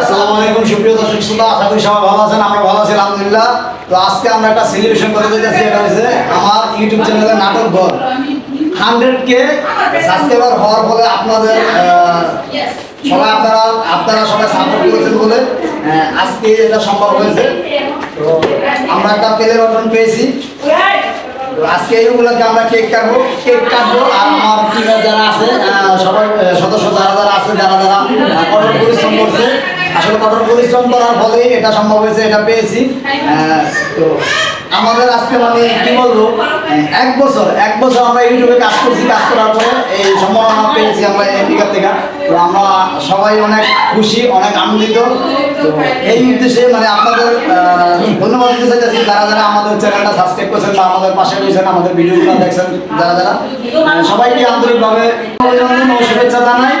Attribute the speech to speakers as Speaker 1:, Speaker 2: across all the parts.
Speaker 1: আসসালামু আলাইকুম, সুপ্রিয় দর্শক শ্রোতা, আশা করি সবাই ভালো আছেন, আমরা ভালো আছি, আলহামদুলিল্লাহ। তো আজকে আমরা একটা সেলিব্রেশন করে যেতেছি এটা হচ্ছে আমার ইউটিউব চ্যানেলে নাটক দল। হান্ড্রেড কে সাবস্ক্রাইবার হওয়ার ফলে আপনাদের সবাই আপনারা আপনারা সবাই সাপোর্ট করেছেন বলে আজকে এটা সম্ভব হয়েছে। তো আমরা একটা পেলের অর্জন পেয়েছি। আজকে এই উপলক্ষে আমরা কেক কাটবো। কেক কাটবো আর আমার টিমের যারা আছে সবাই সদস্য যারা যারা আছে, যারা যারা কঠোর পরিশ্রম করছে। আসলে কঠোর পরিশ্রম করার ফলে এটা সম্ভব হয়েছে, এটা পেয়েছি। তো আমাদের আজকে মানে কি বলব? এক বছর এক বছর আমরা ইউটিউবে কাজ করছি, কাজ করার পরে এই সম্মাননা পেয়েছি আমরা এদিকার থেকে। তো আমরা সবাই অনেক খুশি, অনেক আনন্দিত। তো এই উদ্দেশ্যে মানে আপনাদের ধন্যবাদ দিতে চাইতেছি। যারা যারা আমাদের চ্যানেলটা সাবস্ক্রাইব করছেন বা আমাদের পাশে রয়েছেন, আমাদের ভিডিওগুলো দেখছেন, যারা যারা সবাইকে আন্তরিকভাবে অভিনন্দন ও শুভেচ্ছা জানাই।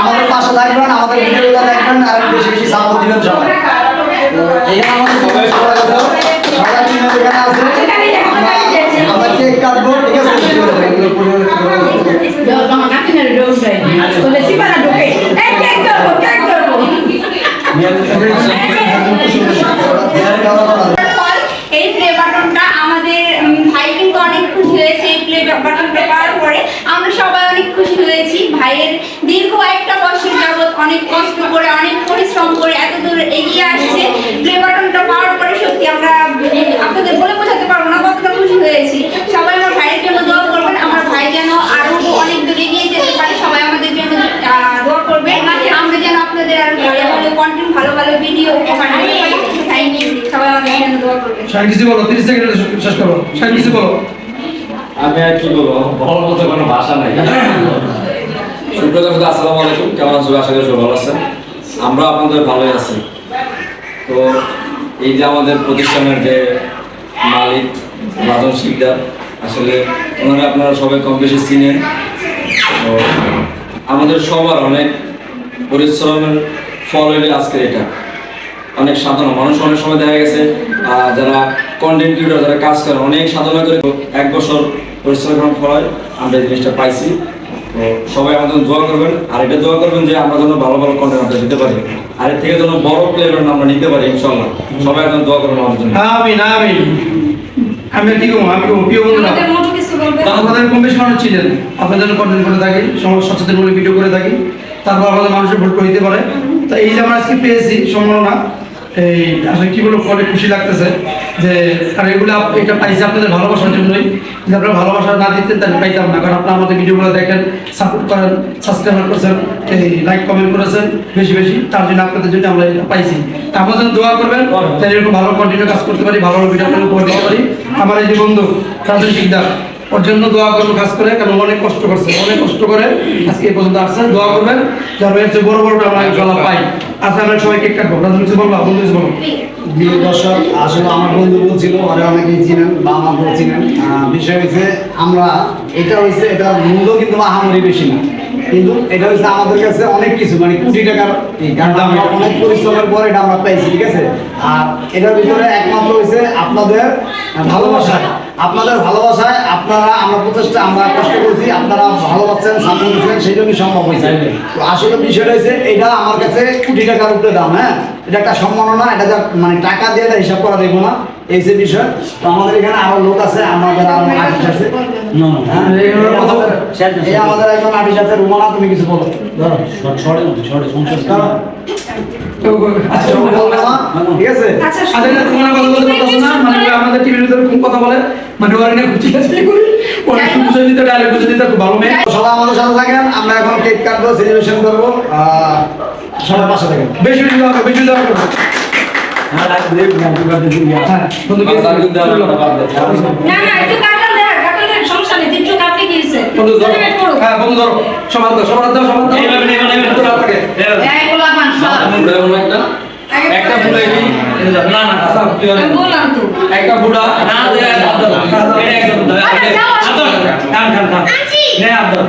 Speaker 1: আমাদের পাশে থাকবেন, আমাদের ভিডিওগুলো দেখবেন আর বেশি বেশি সাপোর্ট দিবেন সবাই। এখানে আমাদের সবাই সবাই আছে সবাই টিম এখানে আছে আমরা আমরা কেক কাটবো ঠিক আছে
Speaker 2: এই প্লে বাটনটা আমাদের উম, ভাই কিন্তু অনেক খুশি হয়েছে এই প্লে বাটনটা পাওয়ার পরে আমরা সবাই অনেক খুশি হয়েছি ভাইয়ের দীর্ঘ একটা বছর যাবত অনেক কষ্ট করে অনেক পরিশ্রম করে এত দূর এগিয়ে আসছে। প্লে বাটনটা পাওয়ার পরে সত্যি আমরা আপনাদের বলে বোঝাতে পারব না কতটা খুশি হয়েছি। সবাই আমার ভাইয়ের জন্য দোয়া করবেন আমার ভাই যেন আরও অনেক দূর এগিয়ে যেতে পারে সবাই আমাদের জন্য আহ, দোয়া করবেন। আমরা যেন আপনাদের আর ভালো ভালো কন্টেন্ট ভালো ভালো ভিডিও উপহার সবাই আমাদের জন্য দোয়া করবেন।
Speaker 3: শাইন কিছু বলো তিরিশ সেকেন্ডে শেষ করো। শাইন কিছু বলো।
Speaker 4: আমি আর কি বলব বলার মতো কোনো ভাষা নাই। আলাইকুম। কেমন ভালো আছেন। আমরা আপনাদের ভালোই আছি। তো এই যে আমাদের প্রতিষ্ঠানের যে মালিক আসলে ওনারা আপনারা সবাই কম বেশি চিনেন। তো আমাদের সবার অনেক পরিশ্রমের ফল হইলে আজকে এটা। অনেক সাধনা মানুষ অনেক সময় দেখা গেছে যারা কন্টেন্ট ক্রিয়েটর যারা কাজ করে, অনেক সাধনা করে। এক বছর পরিশ্রম ফল হয়, আমরা এই জিনিসটা পাইছি। সবাই আমাদের জন্য দোয়া করবেন। আর এটা দোয়া করবেন যে আমরা যেন ভালো ভালো কন্টেন্ট আমরা দিতে পারি। আর এর থেকে যেন বড় প্লেয়ার আমরা নিতে পারি ইনশাল্লাহ সবাই একদম দোয়া করবেন আমার জন্য।
Speaker 3: আমি না আমি কি করব? আমি প্রিয় বন্ধুরা
Speaker 2: আমাদের মতো কিছু বলবেন
Speaker 3: আপনাদের কম বেশি মানুষ ছিলেন। আপনাদের জন্য কন্টেন্ট করে থাকি সমাজ সচেতনমূলক ভিডিও করে থাকি। তারপর আমাদের মানুষের ভোট করে দিতে পারে। তো এই যে আমরা আজকে পেয়েছি সম্ভাবনা এই অনেক খুশি লাগতেছে যে এগুলো, এটা আপনাদের ভালোবাসার জন্যই। যদি আপনারা ভালোবাসা না দিতেন, তাহলে পাইতাম না। কারণ আপনারা আমাদের ভিডিওগুলো দেখেন সাপোর্ট করেন সাবস্ক্রাইব করেছেন, এই লাইক কমেন্ট করেছেন, বেশি বেশি। তার জন্য আপনাদের জন্য আমরা পাইছি। তা দোয়া করবেন, তাহলে এরকম ভালো কন্টিনিউ কাজ করতে পারি, ভালো ভিডিও উপহার দিতে পারি। আমার এই যে বন্ধু রাজন শিকদার। ওর জন্য দোয়া করব কাজ করে অনেক কষ্ট করছে অনেক কষ্ট করে আজকে এই পর্যন্ত আসছেন দোয়া করবেন, যার বড় আমরা পাই। আজকে আমরা সবাই কেক কাটবো। বলব বলব
Speaker 1: আসলে আমার বন্ধু বলছিল আরে অনেকেই চিনেন বা বিষয় হয়েছে আমরা, এটা হয়েছে এটা মূল্য কিন্তু আহামরি বেশি না। কিন্তু এটা হচ্ছে আমাদের কাছে অনেক কিছু মানে কোটি টাকার অনেক পরিশ্রমের পর এটা আমরা পাইছি, ঠিক আছে? আর এটার ভিতরে একমাত্র হয়েছে আপনাদের ভালোবাসায় আপনাদের ভালোবাসায় আপনারা আমরা প্রচেষ্টা আমরা কষ্ট করছি আপনারা ভালোবাসছেন সাপোর্ট দিচ্ছেন সেই জন্যই সম্ভব হয়েছে। তো আসলে বিষয়টা হচ্ছে এটা আমার কাছে কোটি টাকার উপরে দাম হ্যাঁ? এটা একটা সম্মাননা এটা যা মানে টাকা দিয়ে এটা হিসাব করা দেখব না এই যে বিষয়। তো আমাদের এখানে আরও লোক আছে আমাদের আরও আর্টিস্ট আছে। হ্যাঁ। এই আমাদের একজন আর্টিস্ট আছে রুমানা তুমি কিছু বলো। ধরো। আচ্ছা, ঠিক আছে?
Speaker 2: আচ্ছা
Speaker 3: আচ্ছা তোমার কথা বলতে না মানে আমাদের টিভির ভিতরে খুব কথা বলে? মানে ওরা নিয়ে খুঁজি আছে করি ওরা বুঝে দিতে ডায়লগ বুঝে দিতে খুব ভালো মেয়ে।
Speaker 1: সবাই আমাদের সাথে থাকেন আমরা এখন কেক কাটবো সেলিব্রেশন করব সবার পাশে থাকেন।
Speaker 3: বেশি বেশি দেওয়া বেশি দেওয়া করো। হ্যাঁ বন্ধু
Speaker 4: বাস আর কিন্তু আমরা বাদ দেয়।
Speaker 2: না না একটু কাটাল দেখ কাটাল সমস্যা নেই কাটলে কি
Speaker 3: বন্ধু ধরো। হ্যাঁ বন্ধু ধরো। সমান দাও সমান দাও সমান দাও।
Speaker 4: এইভাবে, এইভাবে, এইভাবে।
Speaker 3: তোর হাত থেকে।
Speaker 2: এই গোলাপান সব।
Speaker 4: একটা? একটা না না আচ্ছা কি
Speaker 2: আমি বললাম তো
Speaker 4: একটা ফুটা না দে আদর এটা একদম। কাম কাম কাম
Speaker 2: আনছি
Speaker 4: নে আদর।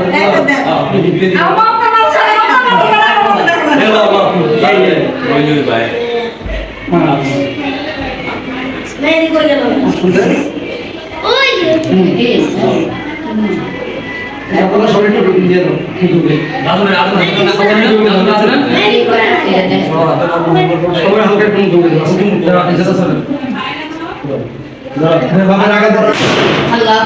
Speaker 2: আমার আমার সাথে কথা বলতে না, না।
Speaker 4: ভাই
Speaker 3: হ্যাঁ।
Speaker 2: মেহেদি কই গেল ওই
Speaker 3: আপনারা সবাই একটু দিয়ে দাও কিন্তু
Speaker 4: আদর আদর
Speaker 2: মেহেদি করে আছে
Speaker 3: সবাই হালকা একটু করে দাঁড়া আপনি যেতে
Speaker 1: আল্লাহ।